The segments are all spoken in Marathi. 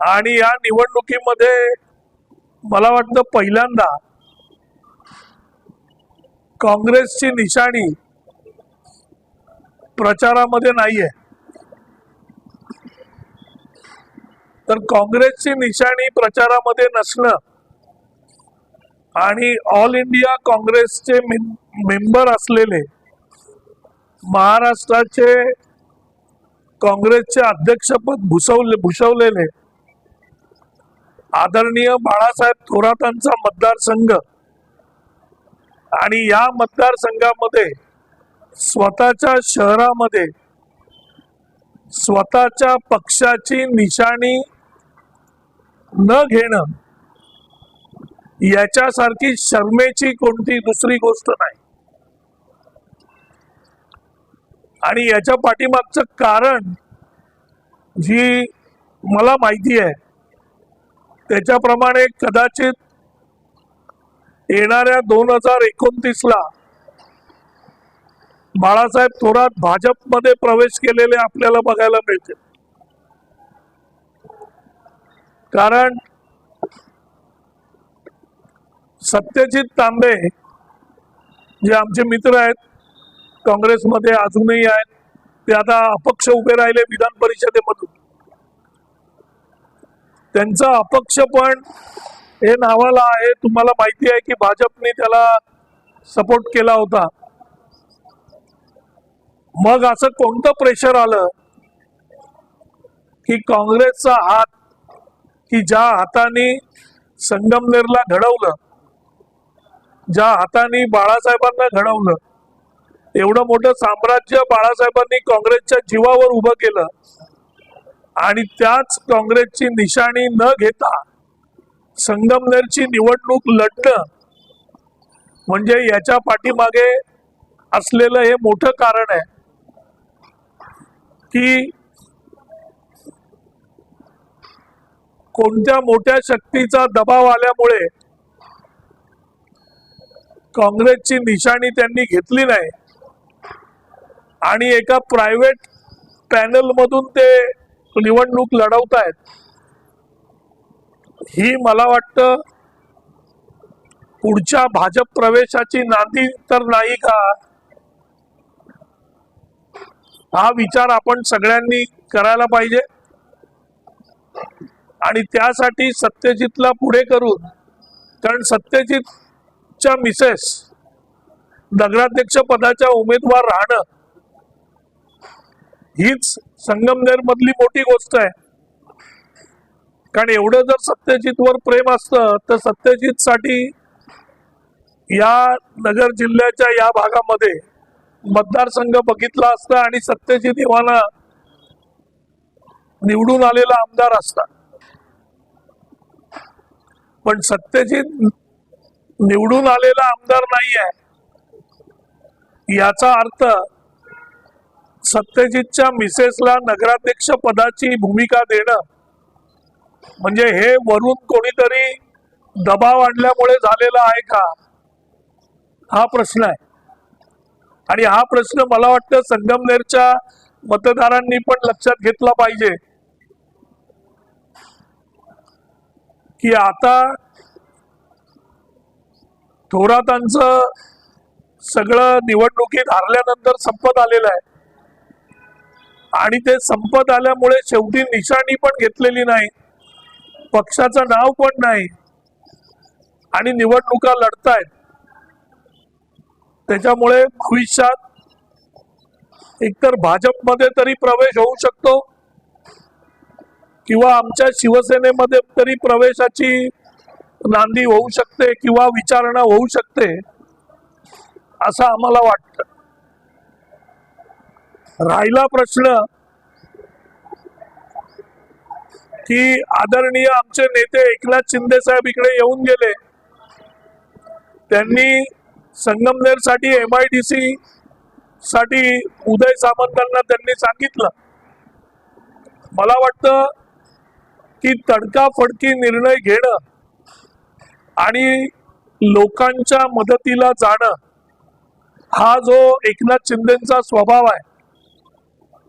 आणि या निवडणुकीमध्ये मला वाटतं पहिल्यांदा काँग्रेसची निशाणी प्रचारामध्ये नाहीये. तर काँग्रेसची निशाणी प्रचारामध्ये नसणं आणि ऑल इंडिया काँग्रेसचे मेंबर असलेले महाराष्ट्राचे काँग्रेसचे अध्यक्षपद भूषवले भूषवलेले आदरणीय बाळासाहेब थोरातांचा मतदारसंघ आणि या मतदारसंघामध्ये स्वतःच्या शहरामध्ये स्वतःच्या पक्षाची निशाणी न घेणं याच्यासारखी शर्मेची कोणती दुसरी गोष्ट नाही. आणि याच्या पाठीमागचं कारण जी मला माहिती आहे. त्याच्याप्रमाणे कदाचित येणाऱ्या दोन हजार एकोणतीस ला बाळासाहेब थोरात भाजपमध्ये प्रवेश केलेले आपल्याला बघायला मिळते कारण सत्यजित तांबे जे आमचे मित्र आहेत काँग्रेसमध्ये अजूनही आहेत ते आता अपक्ष उभे राहिले विधान परिषदेमधून. त्यांचा अपक्ष पण हे नावाला आहे. तुम्हाला माहिती आहे की भाजपने त्याला सपोर्ट केला होता. मग असं कोणतं प्रेशर आलं की काँग्रेसचा हात की ज्या हाताने संगमनेरला घडवलं ज्या हाताने बाळासाहेबांना घडवलं एवढं मोठं साम्राज्य बाळासाहेबांनी काँग्रेसच्या जीवावर उभं केलं आणि त्याच काँग्रेसची निशाणी न घेता संगमनेरची निवडणूक लढणं म्हणजे याच्या पाठीमागे असलेलं हे मोठं कारण आहे की कोणत्या मोठ्या शक्तीचा दबाव आल्यामुळे काँग्रेसची निशाणी त्यांनी घेतली नाही. आणि एका प्रायव्हेट पॅनलमधून ते निवडणूक लढवतायत. ही मला वाटतं पुढच्या भाजप प्रवेशाची नांदी तर नाही का? हा विचार आपण सगळ्यांनी करायला पाहिजे. आणि त्यासाठी सत्यजितला पुढे करून कारण सत्यजितच्या मिसेस नगराध्यक्ष पदाच्या उमेदवार राहणं हीच संगमनेर मधली मोठी गोष्ट आहे. कारण एवढं जर सत्यजितवर प्रेम असतं तर सत्यजित साठी या नगर जिल्ह्याच्या या भागामध्ये मतदारसंघ बघितला असता आणि सत्यजित इव्हाना निवडून आलेला आमदार असता. पण सत्यजित निवडून आलेला आमदार नाही आहे याचा अर्थ सत्यजितच्या मिसेसला नगराध्यक्ष पदाची भूमिका देणं. म्हणजे हे वरून कोणीतरी दबाव आणल्यामुळे झालेला आहे का? हा प्रश्न आहे. आणि हा प्रश्न मला वाटतं संगमनेरच्या मतदारांनी पण लक्षात घेतला पाहिजे. की आता थोरातांचं सगळं निवडणुकीत हरल्यानंतर संपत आलेलं आहे. आणि ते संपत आल्यामुळे शेवटी निशाणी पण घेतलेली नाही. पक्षाचं नाव पण नाही. आणि निवडणुका लढतायत. त्याच्यामुळे भविष्यात एकतर भाजपमध्ये तरी प्रवेश होऊ शकतो किंवा आमच्या शिवसेनेमध्ये तरी प्रवेशाची नांदी होऊ शकते किंवा विचारणा होऊ शकते असं आम्हाला वाटतं. राहिला प्रश्न की आदरणीय आमचे नेते एकनाथ शिंदे साहेब इकडे येऊन गेले. त्यांनी संगमनेरसाठी एम आय डी सी साठी उदय सामंतांना त्यांनी सांगितलं. मला वाटतं की तडकाफडकी निर्णय घेणं आणि लोकांच्या मदतीला जाणं हा जो एकनाथ शिंदेचा स्वभाव आहे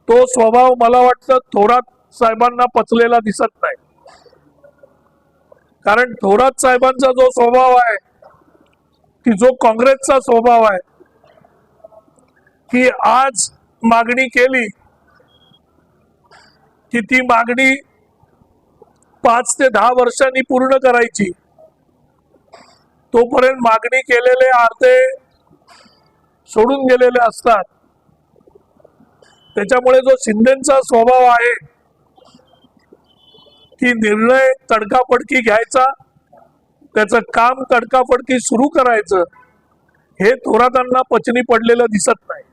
तो स्वभाव मला वाटतं थोरात साहेबांना पचलेला दिसत नाही. कारण थोरात साहेबांचा जो स्वभाव आहे की जो काँग्रेसचा स्वभाव आहे की आज मागणी केली की ती मागणी पाच ते दहा वर्षांनी पूर्ण करायची. तोपर्यंत मागणी केलेले अर्धे सोडून गेलेले असतात. त्याच्यामुळे जो शिंदेचा स्वभाव आहे की निर्णय तडकाफडकी घ्यायचा त्याचं काम तडकाफडकी सुरू करायचं हे थोरातांना पचनी पडलेलं दिसत नाही.